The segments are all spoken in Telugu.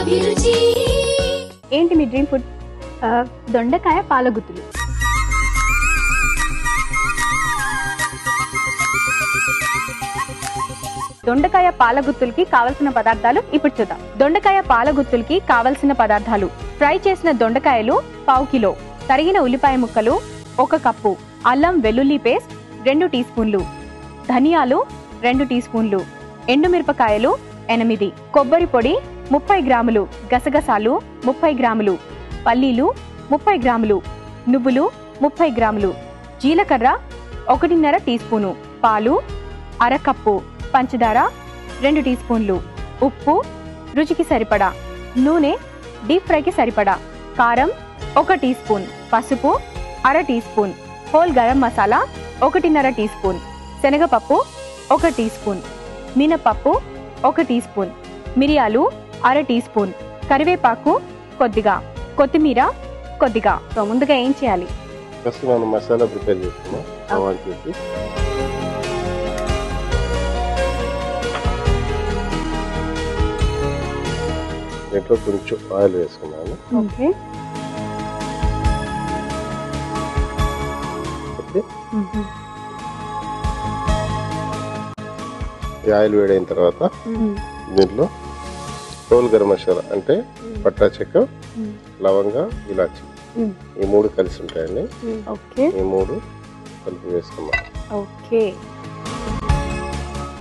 అభిరుచి. ఏంటి మీ డ్రీమ్ ఫుడ్? దొండకాయ పాలగుత్తులు. దొండకాయ పాలగుత్తులకి కావలసిన పదార్థాలు ఇప్పుడు చూద్దాం. దొండకాయ పాలగుత్తులకి కావలసిన పదార్థాలు. ఫ్రై చేసిన దొండకాయలు పావు కిలో. తరిగిన ఉల్లిపాయ ముక్కలు ఒక కప్పు. అల్లం వెల్లుల్లి పేస్ట్ రెండు టీ స్పూన్లు. ధనియాలు రెండు టీ స్పూన్లు. ఎండుమిరపకాయలు ఎనిమిది. కొబ్బరి పొడి ముప్పై గ్రాములు గసగసాలు ముప్పై గ్రాములు పల్లీలు ముప్పై గ్రాములు నువ్వులు ముప్పై గ్రాములు జీలకర్ర ఒకటిన్నర టీ స్పూను పాలు అరకప్పు పంచదార రెండు టీ స్పూన్లు ఉప్పు రుచికి సరిపడా నూనె డీప్ ఫ్రైకి సరిపడా కారం ఒక టీ స్పూన్ పసుపు అర teaspoon whole garam masala ఒకటిన్నర టీ స్పూన్ శనగపప్పు ఒక టీ స్పూన్ మినపప్పు ఒక టీ స్పూన్ మిరియాలు అర టీ స్పూన్. కరివేపాకు కొద్దిగా. కొత్తిమీర కొద్దిగా. సో ముందుగా ఏం చేయాలి? ఫస్ట్ మనం మసాలా ప్రిపేర్ చేసుకున్నాం ఆవాలు చేసి దీంట్లో కొంచెం ఆయిల్ వేసుకున్నాను. ఓకే. ఈ ఆయిల్ వేడైన తర్వాత దీంట్లో రోల్ గరం మసాలా అంటే పట్టా చెక్క లవంగ ఇలాచి. ఈ మూడు కలిసి ఉంటాయండి. ఓకే. ఈ మూడు కలిపి వేసుకున్నాం ఓకే.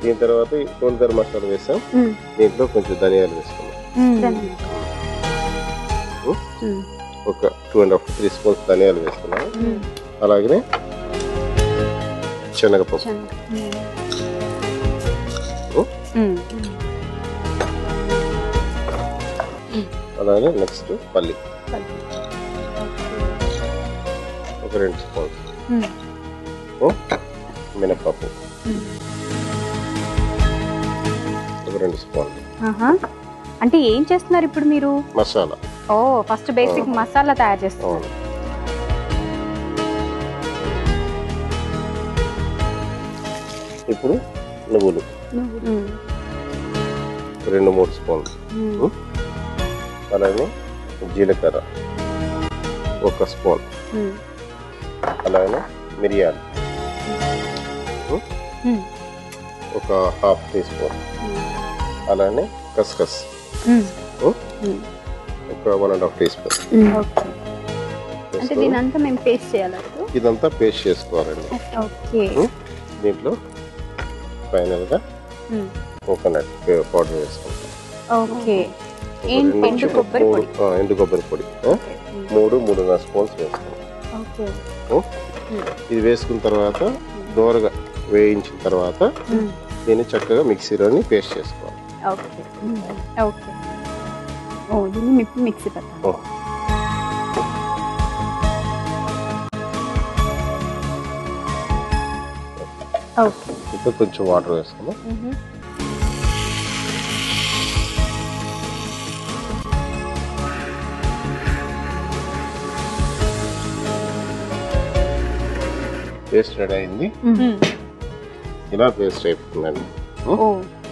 దీని తర్వాత రోల్ గరం మసాలా వేసాం. దీంట్లో కొంచెం ధనియాలు వేసుకున్నాం ఒక two and half three spoons ధనియాలు వేసుకున్నాం అలాగనే శనగపప్పు. అలాగే నెక్స్ట్ పల్లి. ఒక రెండు స్పూన్స్. మినపప్పు. ఒక రెండు స్పూన్లు. అంటే ఏం చేస్తున్నారు ఇప్పుడు మీరు? మసాలా. ఓ ఫస్ట్ బేసిక్ మసాలా తయారు చేస్తున్నారు అవును. ఇప్పుడు నువ్వులు. రెండు మూడు స్పూన్లు. అలాగే జీలకర్ర. ఒక స్పూన్. అలాగే మిరియాలు. ఒక హాఫ్ టీ స్పూన్. అలానే కస్కస్. ఒక one and half teaspoon. అంటే మేము పేస్ట్ చేయాలి ఇదంతా పేస్ట్ చేసుకోవాలండి. ఓకే. దీంట్లో ఫైనల్గా కోకోనట్ పౌడర్ వేసుకుంటాం. ఓకే. ఎండు కొబ్బరి పొడి. ఎండు కొబ్బరి పొడి? మూడు మూడున్నర స్పూన్స్ ఉమ్, ఇది వేసుకున్న తర్వాత దోరగా వేయించిన తర్వాత దీన్ని చక్కగా మిక్సీలోని పేస్ట్ చేసుకోవాలి. ఓకే. ఓకే. ఓ దీన్ని మిక్సీ పెట్టాలి. ఓకే. ఇప్పుడు కొంచెం వాటర్ వేసుకున్నాం పేస్ట్ రెడీ అయింది ఇలా పేస్ట్ అయిపోతుందండి.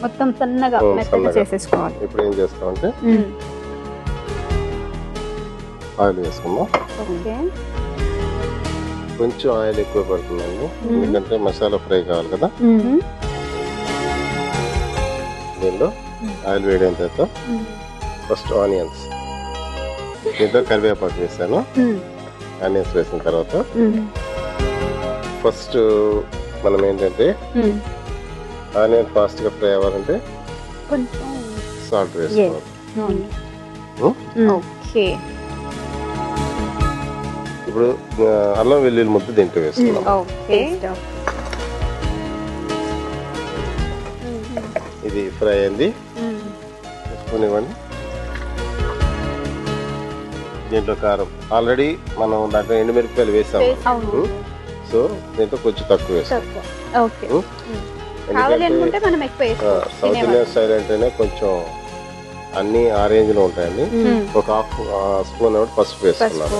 మొత్తం సన్నగా. చేసేసుకోవాలి. ఇప్పుడు ఏం చేస్తామంటే ఆయిల్ వేసుకుందాం. కొంచెం ఆయిల్ ఎక్కువ పడుతుందండి. ఎందుకంటే మసాలా ఫ్రై కావాలి కదా. దీనిలో ఆయిల్ వేడైన తర్వాత ఫస్ట్ ఆనియన్స్ దీంట్లో కరివేపాకు వేసాను. ఆనియన్స్ వేసిన తర్వాత ఫస్ట్ మనం ఏంటంటే ఆనియన్ ఫాస్ట్గా ఫ్రై అవ్వాలంటే కొంచెం సాల్ట్ వేసుకోవాలి. ఉం? ఓకే ఇప్పుడు అల్లం వెల్లుల్లి ముద్ద దీంట్లో వేసుకున్నాం ఓకే ఇది ఫ్రై అయింది. స్పూన్ ఇవ్వండి దీంట్లో కారం. ఆల్రెడీ మనం దాంట్లో ఎండుమిరపకాయలు వేసాము. అవును సో దీంట్లో కొంచెం తక్కువ వేస్తాం. ఓకే. ఎందుకంటే సౌత్ ఇండియన్ స్టైల్ అంటేనే కొంచెం అన్ని ఆ రేంజ్లో ఉంటాయండి ఒక హాఫ్ స్పూన్ ఒకటి పసుపు వేసుకున్నాను.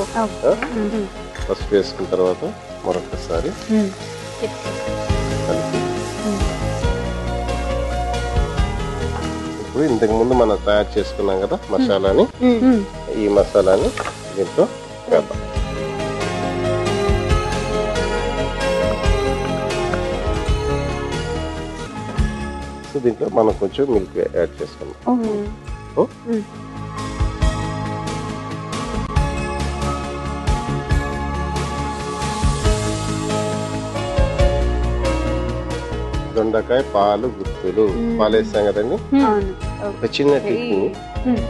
పసుపు. వేసుకున్న తర్వాత మరొకసారి ఇప్పుడు ఇంతకు ముందు మనం తయారు చేసుకున్నాం కదా మసాలాని. ఈ మసాలాని దీంట్లో వేద్దాం. సో దీంట్లో మనం కొంచెం మిల్క్ యాడ్ చేసుకున్నాం? మ్మ్. దొండకాయ పాలు గుత్తులు పాలు వేస్తాం కదండి ఒక చిన్న మ్మ్.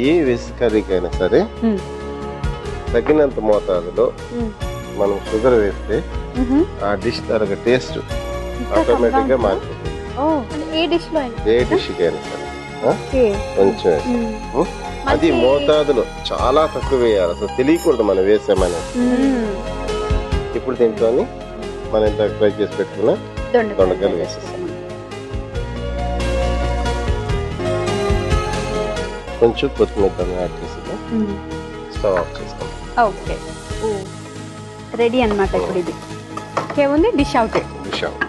ఏ వెజ్ కర్రీకైనా సరే. తగినంత మోతాదులో. మనం షుగర్ వేస్తే. ఆ డిష్ తరగ టేస్ట్ ఆటోమేటిక్గా మారిపోతుంది ఓ ఏ డిష్లో ఏ డిష్ కైనా సరే. కొంచెం? అది మోతాదులో చాలా తక్కువ వేయాలి. అసలు తెలియకూడదు మనం వేసామని. ఇప్పుడు దీంట్లో మనం ఇంత ఫ్రై చేసి పెట్టుకున్న దొండకాయ దొండకాయలు వేసేస్తాం. కొంచెం కొత్తిమీర దాన్ని యాడ్ చేసి మ్మ్. స్టవ్ ఆఫ్ చేస్తాం ఓకే. రెడీ అన్నమాట ఇప్పుడు ఇది. ఏముంది dish out. Dish out.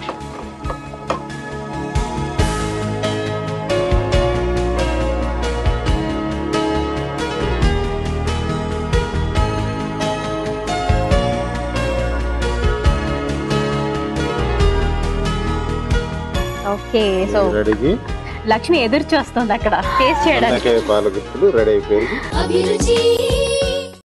Okay so రెడీకి Lakshmi ఎదురు చూస్తుంది అక్కడ. టేస్ట్ చేయడానికి. దొండకాయ పాల గుత్తులు రెడీ అయిపోయింది